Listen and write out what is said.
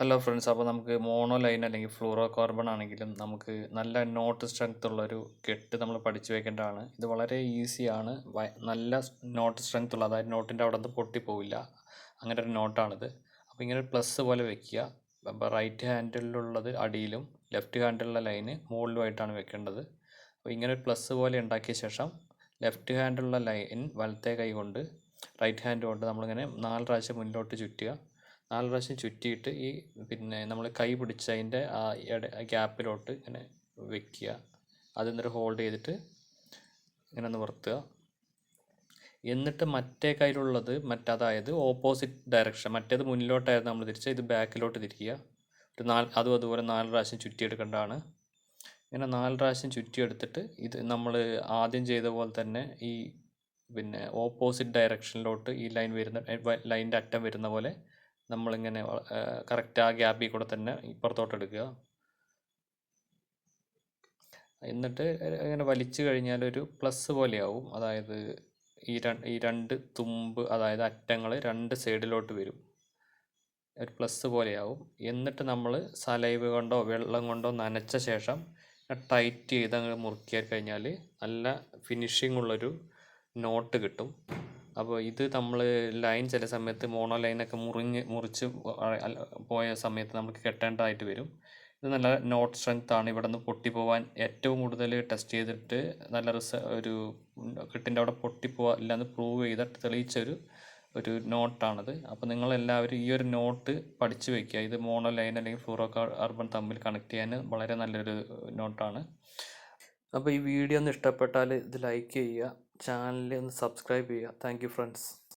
Hello friends അപ്പോൾ നമുക്ക് mono line അല്ലെങ്കിൽ ഫ്ലൂറോ കാർബൺ ആണെങ്കിലും നമുക്ക് നല്ല നോട്ട് സ്ട്രെങ്ത് ഉള്ളൊരു കെട്ട് നമ്മൾ പഠിച്ചു വെക്കേണ്ടതാണ്. ഇത് വളരെ ഈസിയാണ് നല്ല നോട്ട് സ്ട്രെങ്ത് ഉള്ള അതായത് നോട്ടിന്റെ അവിടെ നിന്ന് പൊട്ടിപ്പോവില്ല. അങ്ങനെ ഒരു നോട്ടാണിത് അപ്പോൾ ഇങ്ങനെ പ്ലസ് പോലെ വെക്കുക. അപ്പോൾ റൈറ്റ് ഹാൻഡിലുള്ളത് അടിയിലും ലെഫ്റ്റ് ഹാൻഡിലുള്ള ലൈന് മുകളിലുമായിട്ടാണ് വെക്കേണ്ടത്. അപ്പോൾ ഇങ്ങനെ ഒരു പ്ലസ് പോലെ ഉണ്ടാക്കിയ ശേഷം ലെഫ്റ്റ് ഹാൻഡിലുള്ള ലൈൻ വലത്തെ കൈ കൊണ്ട് റൈറ്റ് ഹാൻഡ് കൊണ്ട് നമ്മളിങ്ങനെ നാല് പ്രാവശ്യം മുന്നോട്ട് ചുറ്റുക. നാല് പ്രാവശ്യം ചുറ്റിയിട്ട് ഈ പിന്നെ നമ്മൾ കൈ പിടിച്ച് അതിന്റെ ആ ഗ്യാപ്പിലോട്ട് ഇങ്ങനെ വെക്കുക. അത് എന്നിട്ട് ഹോൾഡ് ചെയ്തിട്ട് ഇങ്ങനെ നിവർത്തുക എന്നിട്ട് മറ്റേ കയ്യിലുള്ളത് മറ്റതായത് ഓപ്പോസിറ്റ് ഡയറക്ഷൻ മറ്റേത് മുന്നിലോട്ടായിരുന്നു നമ്മൾ തിരിച്ച് ഇത് ബാക്കിലോട്ട് തിരിക്കുക. ഒരു നാല് അതും അതുപോലെ നാല് പ്രാവശ്യം ചുറ്റിയെടുക്കേണ്ടതാണ്. ഇങ്ങനെ നാല് പ്രാവശ്യം ചുറ്റിയെടുത്തിട്ട് ഇത് നമ്മൾ ആദ്യം ചെയ്ത പോലെ തന്നെ ഈ പിന്നെ ഓപ്പോസിറ്റ് ഡയറക്ഷനിലോട്ട് ഈ ലൈൻ വരുന്ന ലൈന്റെ അറ്റം വരുന്ന പോലെ നമ്മളിങ്ങനെ കറക്റ്റ് ആ ഗ്യാപ്പിൽ കൂടെ തന്നെ ഇപ്പുറത്തോട്ട് എടുക്കുക. എന്നിട്ട് ഇങ്ങനെ വലിച്ചു കഴിഞ്ഞാൽ ഒരു പ്ലസ് പോലെയാവും. അതായത് ഈ രണ്ട് ഈ രണ്ട് തുമ്പ് അതായത് അറ്റങ്ങൾ രണ്ട് സൈഡിലോട്ട് വരും. ഒരു പ്ലസ് പോലെയാവും. എന്നിട്ട് നമ്മൾ സലൈവ് കൊണ്ടോ വെള്ളം കൊണ്ടോ നനച്ച ശേഷം ടൈറ്റ് ചെയ്ത് അങ്ങ് മുറുക്കിയാൽ കഴിഞ്ഞാൽ നല്ല ഫിനിഷിംഗ് ഉള്ളൊരു നോട്ട് കിട്ടും. അപ്പോൾ ഇത് നമ്മൾ ലൈൻ ചില സമയത്ത് മോണോ ലൈനൊക്കെ മുറിഞ്ഞ് മുറിച്ച് പോയ സമയത്ത് നമുക്ക് കെട്ടേണ്ടതായിട്ട് വരും. ഇത് നല്ല നോട്ട് സ്ട്രെങ്ത് ആണ്. ഇവിടെ നിന്ന് പൊട്ടിപ്പോവാൻ ഏറ്റവും കൂടുതൽ ടെസ്റ്റ് ചെയ്തിട്ട് നല്ല റിസ ഒരു കിട്ടിന്റെ അവിടെ പൊട്ടിപ്പോവാ ഇല്ലാന്ന് പ്രൂവ് ചെയ്ത തെളിയിച്ചൊരു ഒരു നോട്ടാണത് അപ്പോൾ നിങ്ങളെല്ലാവരും ഈ ഒരു നോട്ട് പഠിച്ചു വെക്കുക. ഇത് മോണോ ലൈൻ അല്ലെങ്കിൽ ഫ്ലൂറോ കാർബൺ തമ്മിൽ കണക്ട് ചെയ്യാൻ വളരെ നല്ലൊരു നോട്ടാണ് അപ്പോൾ ഈ വീഡിയോ ഒന്ന് ഇഷ്ടപ്പെട്ടാൽ ഇത് ലൈക്ക് ചെയ്യുക. ചാനൽ ഒന്ന് സബ്സ്ക്രൈബ് ചെയ്യുക. Thank you friends.